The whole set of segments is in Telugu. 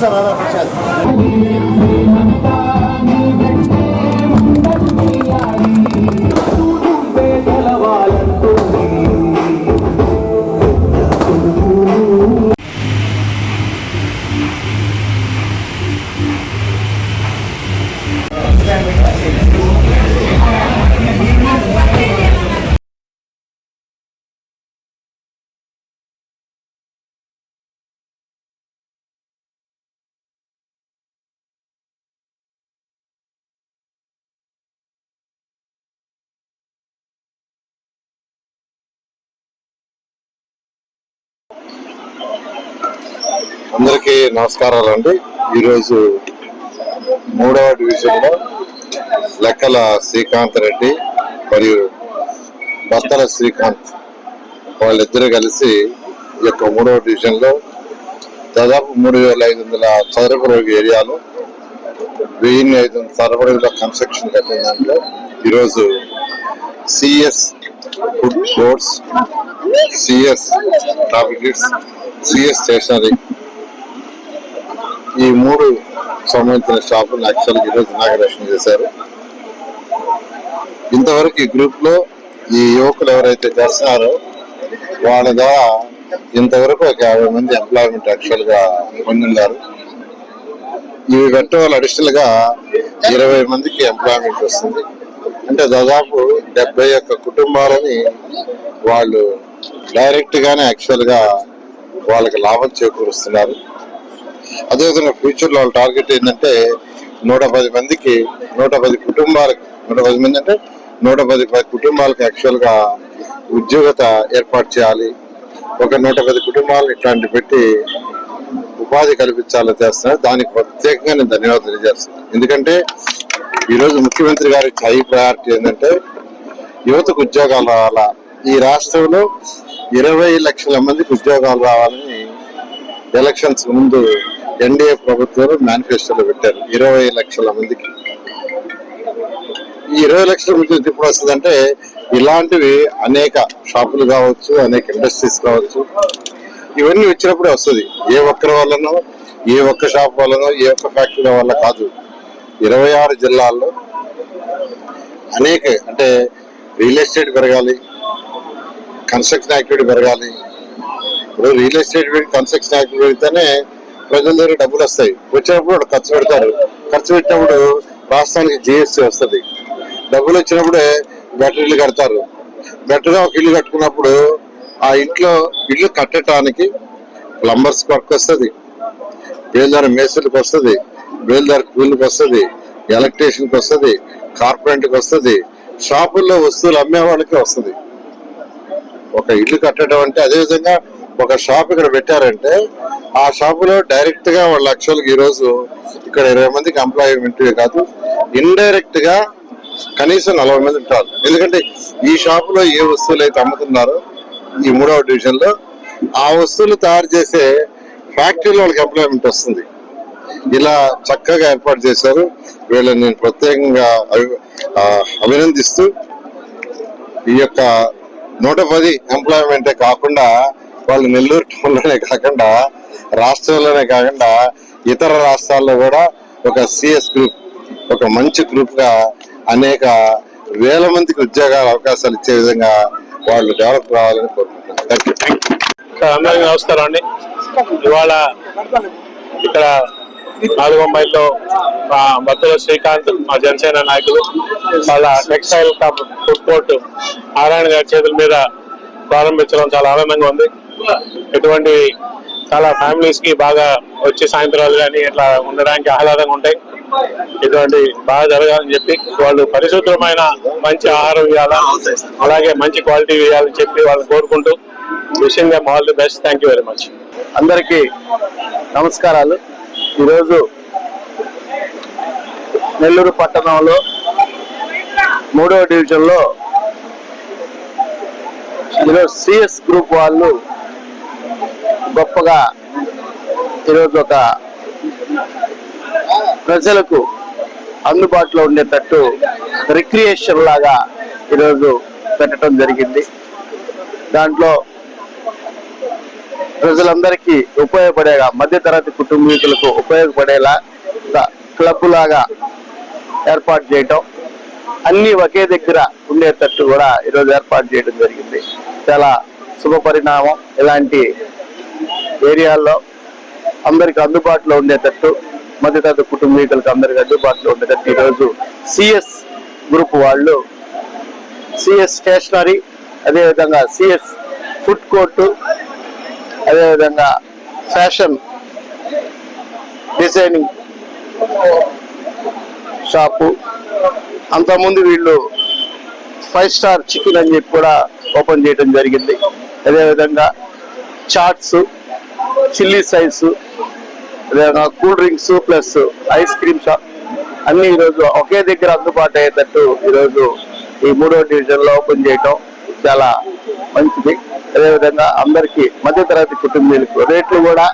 cerrada la. అందరికీ నమస్కారాలు అండి. ఈరోజు మూడవ డివిజన్లో లెక్కల శ్రీకాంత్ రెడ్డి మరియు బత్తల శ్రీకాంత్ వాళ్ళిద్దరూ కలిసి ఈ యొక్క మూడవ డివిజన్లో దాదాపు మూడు వేల ఐదు వందల చదరపు రోగి ఏరియాలో వెయ్యి ఐదు వందల చదరపు రోజుల కన్స్ట్రక్షన్ కట్టిన దాంట్లో ఈరోజు CS food courts CS tablets CS stationery ఈ మూడు సంబంధించిన షాపులు యాక్చువల్గా ఈరోజు ఇనాగరేషన్ చేశారు. ఇంతవరకు ఈ గ్రూప్లో ఈ యువకులు ఎవరైతే చేస్తున్నారో వాళ్ళ ద్వారా ఇంతవరకు ఒక యాభై మంది ఎంప్లాయ్మెంట్ యాక్చువల్గా పొందిన్నారు ఇవి పెట్టడం వల్ల అడిషనల్గా ఇరవై మందికి ఎంప్లాయ్మెంట్ వస్తుంది. అంటే దాదాపు డెబ్బై ఒక్క కుటుంబాలని వాళ్ళు డైరెక్ట్ గానే యాక్చువల్గా వాళ్ళకి లాభం చేకూరుస్తున్నారు. అదేవిధంగా ఫ్యూచర్లో వాళ్ళ టార్గెట్ ఏంటంటే నూట పది మందికి నూట పది కుటుంబాలకు నూట పది మంది అంటే నూట పది పది కుటుంబాలకు యాక్చువల్గా ఉద్యోగత ఏర్పాటు చేయాలి. ఒక నూట పది కుటుంబాలు ఇట్లాంటి పెట్టి ఉపాధి కల్పించాలని చేస్తున్నారు. దానికి ప్రత్యేకంగా నేను ధన్యవాదాలు తెలియజేస్తున్నాను. ఎందుకంటే ఈరోజు ముఖ్యమంత్రి గారి హై ప్రయారిటీ ఏంటంటే యువతకు ఉద్యోగాలు రావాలా? ఈ రాష్ట్రంలో ఇరవై లక్షల మందికి ఉద్యోగాలు రావాలని ఎలక్షన్స్ ముందు ఎన్డీఏ ప్రభుత్వం మేనిఫెస్టోలో పెట్టారు. ఇరవై లక్షల మందికి. ఈ ఇరవై లక్షల మంది ఎప్పుడు వస్తుందంటే ఇలాంటివి అనేక షాపులు కావచ్చు అనేక ఇండస్ట్రీస్ కావచ్చు ఇవన్నీ వచ్చినప్పుడే వస్తుంది. ఏ ఒక్కరి వల్లనో ఏ ఒక్క షాప్ వల్లనో ఏ ఒక్క ఫ్యాక్టరీ వల్ల కాదు. ఇరవై ఆరు జిల్లాల్లో అనేక అంటే రియల్ ఎస్టేట్ పెరగాలి కన్స్ట్రక్షన్ యాక్టివిటీ పెరగాలి. ఇప్పుడు రియల్ ఎస్టేట్ కన్స్ట్రక్షన్ యాక్టివిటీ పెరిగితేనే ప్రజల దగ్గర డబ్బులు వస్తాయి. వచ్చినప్పుడు ఖర్చు పెడతారు. ఖర్చు పెట్టినప్పుడు రాష్ట్రానికి జిఎస్టీ వస్తుంది. డబ్బులు వచ్చినప్పుడే బెటర్ ఇల్లు కడతారు. బెటర్ ఒక ఇల్లు కట్టుకున్నప్పుడు ఆ ఇంట్లో ఇల్లు కట్టడానికి ప్లంబర్స్ వర్క్ వస్తుంది. బేల్దార్ మేస్త్రికి వస్తుంది. బేల్దార కూలికి వస్తుంది. ఎలక్ట్రీషియన్కి వస్తుంది. కార్పొరేట్కి వస్తుంది. షాపుల్లో వస్తువులు అమ్మే వాళ్ళకి వస్తుంది. ఒక ఇల్లు కట్టడం అంటే అదేవిధంగా ఒక షాప్ ఇక్కడ పెట్టారంటే ఆ షాపులో డైరెక్ట్గా వాళ్ళ యాక్చువల్గా ఈరోజు ఇక్కడ ఇరవై మందికి ఎంప్లాయ్మెంట్ కాదు ఇండైరెక్ట్గా కనీసం నలభై మంది ఉంటారు. ఎందుకంటే ఈ షాపులో ఏ వస్తువులు అయితే అమ్ముతున్నారో ఈ మూడవ డివిజన్లో ఆ వస్తువులు తయారు చేసే ఫ్యాక్టరీలో వాళ్ళకి ఎంప్లాయ్మెంట్ వస్తుంది. ఇలా చక్కగా ఏర్పాటు చేశారు. వీళ్ళని నేను ప్రత్యేకంగా అభినందిస్తూ ఈ యొక్క నూట పది ఎంప్లాయ్మెంటే కాకుండా వాళ్ళు నెల్లూరు టౌన్లోనే కాకుండా రాష్ట్రంలోనే కాకుండా ఇతర రాష్ట్రాల్లో కూడా ఒక సిఎస్ గ్రూప్ ఒక మంచి గ్రూప్గా అనేక వేల మందికి ఉద్యోగాల అవకాశాలు ఇచ్చే విధంగా వాళ్ళు డెవలప్ కావాలని కోరుకుంటున్నాను. అందరికీ నమస్కారం అండి. ఇవాళ ఇక్కడ నాలుగొంబైలో మా బత్తుల శ్రీకాంత్ మా జనసేన నాయకులు వాళ్ళ టెక్స్టైల్ ఫుడ్ కోర్ట్ నారాయణ గారి చేతుల మీద ప్రారంభించడం చాలా ఆనందంగా ఉంది. ఎటువంటి చాలా ఫ్యామిలీస్కి బాగా వచ్చి సాయంత్రాలు కానీ ఇట్లా ఉండడానికి ఆహ్లాదంగా ఉంటాయి. ఇటువంటి బాగా జరగాలని చెప్పి వాళ్ళు పరిశుభ్రమైన మంచి ఆహారం ఇవ్వాలా? అలాగే మంచి క్వాలిటీ ఇవ్వాలని చెప్పి వాళ్ళని కోరుకుంటూ విషయంగా dum all the best thank you very much అందరికీ నమస్కారాలు. ఈరోజు నెల్లూరు పట్టణంలో మూడవ డివిజన్లో ఈరోజు సిఎస్ గ్రూప్ వాళ్ళు గొప్పగా ఈరోజు ఒక ప్రజలకు అందుబాటులో ఉండేటట్టు రిక్రియేషన్ లాగా ఈరోజు పెట్టడం జరిగింది. దాంట్లో ప్రజలందరికీ ఉపయోగపడేలా మధ్యతరగతి కుటుంబీకులకు ఉపయోగపడేలా క్లబ్ లాగా ఏర్పాటు చేయటం అన్ని ఒకే దగ్గర ఉండేటట్టు కూడా ఈరోజు ఏర్పాటు చేయడం జరిగింది. చాలా శుభ పరిణామం ఇలాంటి ఏరియాల్లో అందరికి అందుబాటులో ఉండేటట్టు మధ్యతరగతి కుటుంబీకులకు అందరికి అందుబాటులో ఉండేటట్టు ఈరోజు సిఎస్ గ్రూప్ వాళ్ళు సిఎస్ స్టేషనరీ అదేవిధంగా సిఎస్ ఫుడ్ కోర్టు అదేవిధంగా ఫ్యాషన్ డిజైనింగ్ షాపు. అంతకుముందు వీళ్ళు ఫైవ్ స్టార్ చికెన్ అని చెప్పి కూడా ఓపెన్ చేయడం జరిగింది. అదేవిధంగా చాట్స్ చిల్లీ సైజ్ అదేవిధంగా cool drinks plus ice cream shop అన్ని ఈరోజు ఒకే దగ్గర అందుబాటు అయ్యేటట్టు ఈరోజు ఈ మూడో డివిజన్లో ఓపెన్ చేయటం చాలా మంచిది. అదేవిధంగా అందరికీ మధ్యతరగతి కుటుంబీలకు రేట్లు కూడా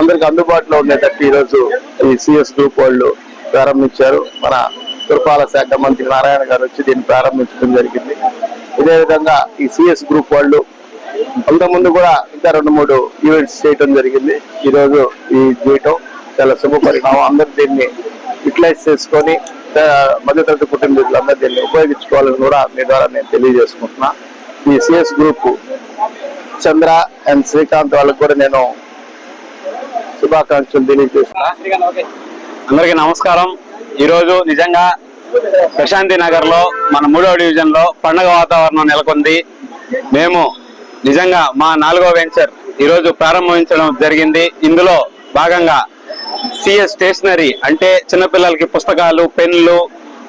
అందరికి అందుబాటులో ఉండేటట్టు ఈరోజు ఈ సిఎస్ గ్రూప్ వాళ్ళు ప్రారంభించారు. మన పురపాలక శాఖ మంత్రి నారాయణ గారు వచ్చి దీన్ని ప్రారంభించడం జరిగింది. ఇదే విధంగా ఈ సిఎస్ గ్రూప్ వాళ్ళు అంతకుముందు కూడా ఇంకా రెండు మూడు ఈవెంట్స్ చేయటం జరిగింది. ఈరోజు ఈ చేయటం చాలా శుభ పరిణామం. అందరూ దీన్ని యూటిలైజ్ చేసుకొని మధ్యతరగతి కుటుంబీకులు అందరూ దీన్ని ఉపయోగించుకోవాలని కూడా మీ ద్వారా నేను తెలియజేసుకుంటున్నా. ఈ CS group Chandra and Srikanth వాళ్ళకి కూడా నేను శుభాకాంక్షలు తెలియజేస్తున్నా. అందరికీ నమస్కారం. ఈరోజు నిజంగా ప్రశాంతి నగర్లో మన మూడవ డివిజన్లో పండగ వాతావరణం నెలకొంది. మేము నిజంగా మా నాలుగో వెంచర్ ఈరోజు ప్రారంభించడం జరిగింది. ఇందులో భాగంగా సిఎస్ స్టేషనరీ అంటే చిన్నపిల్లలకి పుస్తకాలు పెన్లు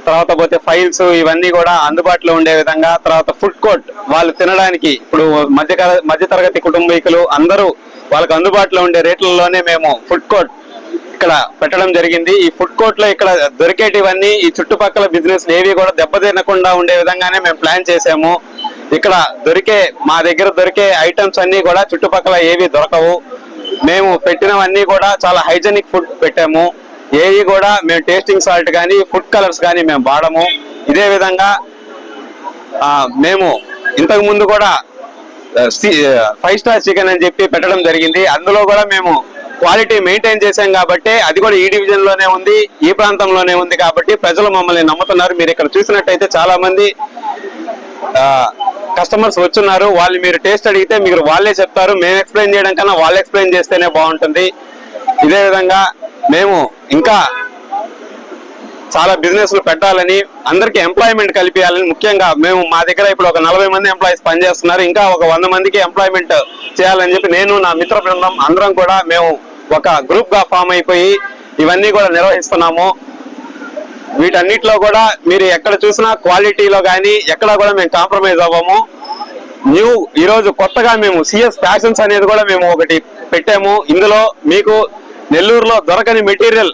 తర్వాత పోతే ఫైల్స్ ఇవన్నీ కూడా అందుబాటులో ఉండే విధంగా తర్వాత ఫుడ్ కోర్ట్ వాళ్ళు తినడానికి ఇప్పుడు మధ్య మధ్యతరగతి కుటుంబీకులు అందరూ వాళ్ళకి అందుబాటులో ఉండే రేట్లలోనే మేము ఫుడ్ కోర్ట్ ఇక్కడ పెట్టడం జరిగింది. ఈ ఫుడ్ కోర్ట్లో ఇక్కడ దొరికేటివన్నీ ఈ చుట్టుపక్కల బిజినెస్ ఏవి కూడా దెబ్బతినకుండా ఉండే విధంగానే మేము ప్లాన్ చేసాము ఇక్కడ దొరికే మా దగ్గర దొరికే ఐటమ్స్ అన్ని కూడా చుట్టుపక్కల ఏవి దొరకవు. మేము పెట్టినవన్నీ కూడా చాలా హైజెనిక్ ఫుడ్ పెట్టాము. ఏవి కూడా మేము టేస్టింగ్ సాల్ట్ కానీ ఫుడ్ కలర్స్ కానీ మేము వాడము. ఇదే విధంగా మేము ఇంతకు ముందు కూడా ఫైవ్ స్టార్ చికెన్ అని చెప్పి పెట్టడం జరిగింది. అందులో కూడా మేము క్వాలిటీ మెయింటైన్ చేశాం కాబట్టి అది కూడా ఈ డివిజన్లోనే ఉంది ఈ ప్రాంతంలోనే ఉంది కాబట్టి ప్రజలు మమ్మల్ని నమ్ముతున్నారు. మీరు ఇక్కడ చూసినట్టయితే చాలా మంది కస్టమర్స్ వచ్చున్నారు వాళ్ళు మీరు టేస్ట్ అడిగితే మీరు వాళ్ళే చెప్తారు. మేము ఎక్స్ప్లెయిన్ చేయడం కన్నా వాళ్ళు ఎక్స్ప్లెయిన్ చేస్తేనే బాగుంటుంది. ఇదే విధంగా మేము ఇంకా చాలా బిజినెస్లు పెట్టాలని అందరికీ ఎంప్లాయ్మెంట్ కల్పించాలని ముఖ్యంగా మేము మా దగ్గర ఇప్పుడు ఒక నలభై మంది ఎంప్లాయీస్ పనిచేస్తున్నారు. ఇంకా ఒక వంద మందికి ఎంప్లాయ్మెంట్ చేయాలని చెప్పి నేను నా మిత్ర బృందం అందరం కూడా మేము ఒక గ్రూప్గా ఫామ్ అయిపోయి ఇవన్నీ కూడా నిర్వహిస్తున్నాము. వీటన్నిటిలో కూడా మీరు ఎక్కడ చూసినా క్వాలిటీలో కానీ ఎక్కడ కూడా మేము కాంప్రమైజ్ అవ్వము. న్యూ ఈరోజు కొత్తగా మేము సిఎస్ ఫ్యాషన్స్ అనేది కూడా మేము ఒకటి పెట్టాము. ఇందులో మీకు నెల్లూరులో దొరకని మెటీరియల్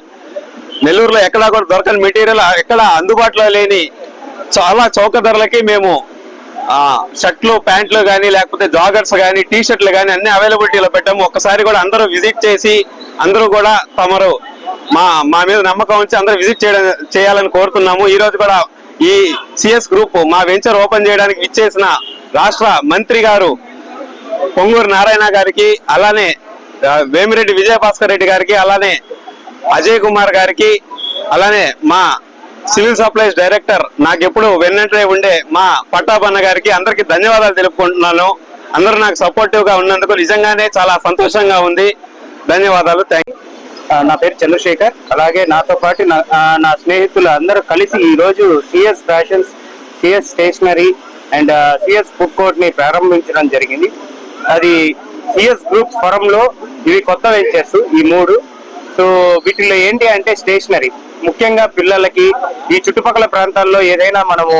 నెల్లూరులో ఎక్కడా కూడా దొరకని మెటీరియల్ ఎక్కడ అందుబాటులో లేని చాలా చౌక ధరలకి మేము షర్ట్లు ప్యాంట్లు కానీ లేకపోతే జాగర్స్ కానీ టీ షర్ట్లు కానీ అన్ని అవైలబిలిటీలో పెట్టాము. ఒక్కసారి కూడా అందరూ విజిట్ చేసి అందరూ కూడా తమరు మా మా మీద నమ్మకం ఉంచి అందరూ విజిట్ చేయడం చేయాలని కోరుతున్నాము. ఈ రోజు కూడా ఈ సిఎస్ గ్రూప్ మా వెంచర్ ఓపెన్ చేయడానికి ఇచ్చేసిన రాష్ట్ర మంత్రి గారు పొంగూరు నారాయణ గారికి అలానే వేమిరెడ్డి విజయభాస్కర్ రెడ్డి గారికి అలానే అజయ్ కుమార్ గారికి అలానే మా సివిల్ సప్లైస్ డైరెక్టర్ నాకు ఎప్పుడు వెన్నంటే ఉండే మా పట్టాబన్న గారికి అందరికి ధన్యవాదాలు తెలుపుకుంటున్నాను. అందరూ నాకు సపోర్టివ్గా ఉన్నందుకు నిజంగానే చాలా సంతోషంగా ఉంది. ధన్యవాదాలు. థ్యాంక్ యూ నా పేరు చంద్రశేఖర్. అలాగే నాతో పాటు నా నా స్నేహితులు అందరూ కలిసి ఈ రోజు CS fashions CS stationery and CS food కోర్ట్ని ప్రారంభించడం జరిగింది. అది సిఎస్ గ్రూప్ ఫరం లో ఇవి కొత్త వెంచర్స్ ఈ మూడు. సో వీటిలో ఏంటి అంటే స్టేషనరీ ముఖ్యంగా పిల్లలకి ఈ చుట్టుపక్కల ప్రాంతాల్లో ఏదైనా మనము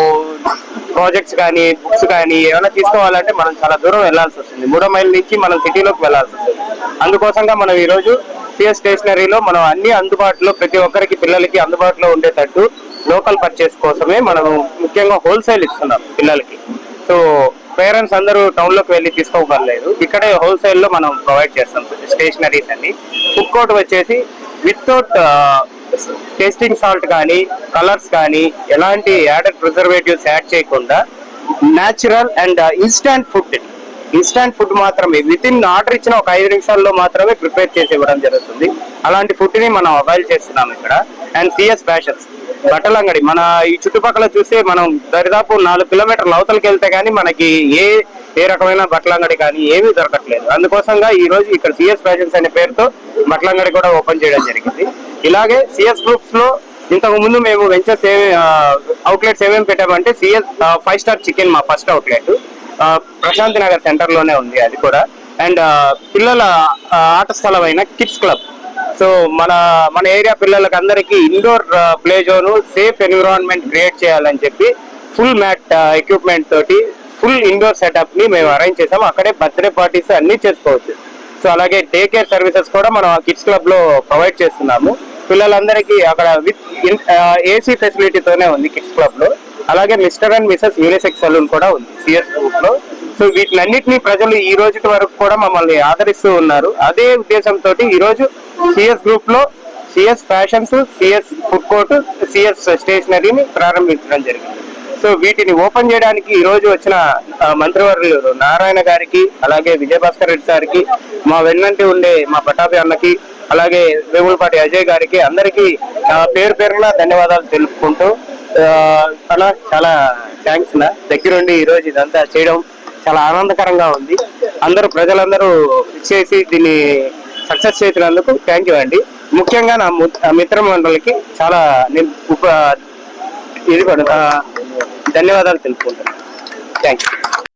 ప్రాజెక్ట్స్ కానీ బుక్స్ కానీ ఏమైనా తీసుకోవాలంటే మనం చాలా దూరం వెళ్ళాల్సి వస్తుంది. మూడో మైల్ నుంచి మనం సిటీలోకి వెళ్ళాల్సి వస్తుంది. అందుకోసంగా మనం ఈరోజు రోజు స్టేషనరీలో మనం అన్ని అందుబాటులో ప్రతి ఒక్కరికి పిల్లలకి అందుబాటులో ఉండేటట్టు లోకల్ పర్చేస్ కోసమే మనం ముఖ్యంగా హోల్సేల్ ఇస్తున్నాం పిల్లలకి. సో పేరెంట్స్ అందరూ టౌన్లోకి వెళ్ళి తీసుకోగలలేదు ఇక్కడే హోల్సేల్లో మనం ప్రొవైడ్ చేస్తాం. స్టేషనరీస్ అన్ని. ఫుడ్ కోర్ట్ వచ్చేసి వితౌట్ టేస్టింగ్ సాల్ట్ కానీ కలర్స్ కానీ ఎలాంటి యాడెడ్ ప్రిజర్వేటివ్స్ యాడ్ చేయకుండా natural and instant food instant food మాత్రమే. విత్ ఇన్ ఆర్డర్ ఇచ్చిన ఒక ఐదు నిమిషాల్లో మాత్రమే ప్రిపేర్ చేసి ఇవ్వడం జరుగుతుంది. అలాంటి ఫుడ్ని మనం అవైల్ చేస్తున్నాం ఇక్కడ. అండ్ సిఎస్ ఫ్యాషన్స్ బట్టల అంగడి మన ఈ చుట్టుపక్కల చూస్తే మనం దరిదాపు నాలుగు కిలోమీటర్ల అవతలకి వెళ్తే గానీ మనకి ఏ ఏ రకమైన బట్టల అంగడి కానీ ఏమీ దొరకట్లేదు. అందుకోసంగా ఈ రోజు ఇక్కడ సిఎస్ ఫ్యాషన్స్ అనే పేరుతో బట్టల అంగడి కూడా ఓపెన్ చేయడం జరిగింది. ఇలాగే సిఎస్ గ్రూప్స్లో ఇంతకు ముందు మేము వెంచర్స్ ఏమేమి అవుట్లెట్స్ ఏమేమి పెట్టామంటే సిఎస్ ఫైవ్ స్టార్ చికెన్ మా ఫస్ట్ అవుట్లెట్ ప్రశాంతి నగర్ సెంటర్లోనే ఉంది అది కూడా. అండ్ పిల్లల ఆట స్థలం అయిన కిడ్స్ క్లబ్ సో మన మన ఏరియా పిల్లలకి అందరికీ indoor play zone safe environment create చేయాలని చెప్పి ఫుల్ మ్యాట్ ఎక్విప్మెంట్ తోటి ఫుల్ ఇండోర్ సెటప్ని మేము అరేంజ్ చేసాము అక్కడే బర్త్డే పార్టీస్ అన్ని చేసుకోవచ్చు. సో అలాగే డే కేర్ సర్వీసెస్ కూడా మనం కిడ్స్ క్లబ్లో ప్రొవైడ్ చేస్తున్నాము. పిల్లలందరికీ అక్కడ విత్ ఏసీ ఫెసిలిటీతోనే ఉంది కిడ్స్ క్లబ్లో. అలాగే mister and missus unisex salon కూడా ఉంది సిఎస్ గ్రూప్లో సో వీటినన్నిటిని ప్రజలు ఈ రోజు వరకు కూడా మమ్మల్ని ఆదరిస్తూ ఉన్నారు. అదే ఉద్దేశంతో ఈ రోజు సిఎస్ గ్రూప్లో CS fashions CS food court CS స్టేషనరీని ప్రారంభించడం జరిగింది. సో వీటిని ఓపెన్ చేయడానికి ఈ రోజు వచ్చిన మంత్రివర్యులు నారాయణ గారికి అలాగే విజయభాస్కర్ రెడ్డి గారికి మా వెన్నంటి ఉండే మా పటాభి అన్నకి అలాగే వేములపాటి అజయ్ గారికి అందరికీ పేరు పేరున ధన్యవాదాలు తెలుపుకుంటూ అన్న చాలా థ్యాంక్స్ నా. దగ్గరుండి ఈ రోజు ఇదంతా చేయడం చాలా ఆనందకరంగా ఉంది. అందరూ ప్రజలందరూ చేసి దీన్ని సక్సెస్ చేసినందుకు థ్యాంక్ యూ అండి. ముఖ్యంగా నా మిత్ర మండలికి చాలా నేను ఉప ఇది కూడా ధన్యవాదాలు తెలుపుకుంటాను థ్యాంక్ యూ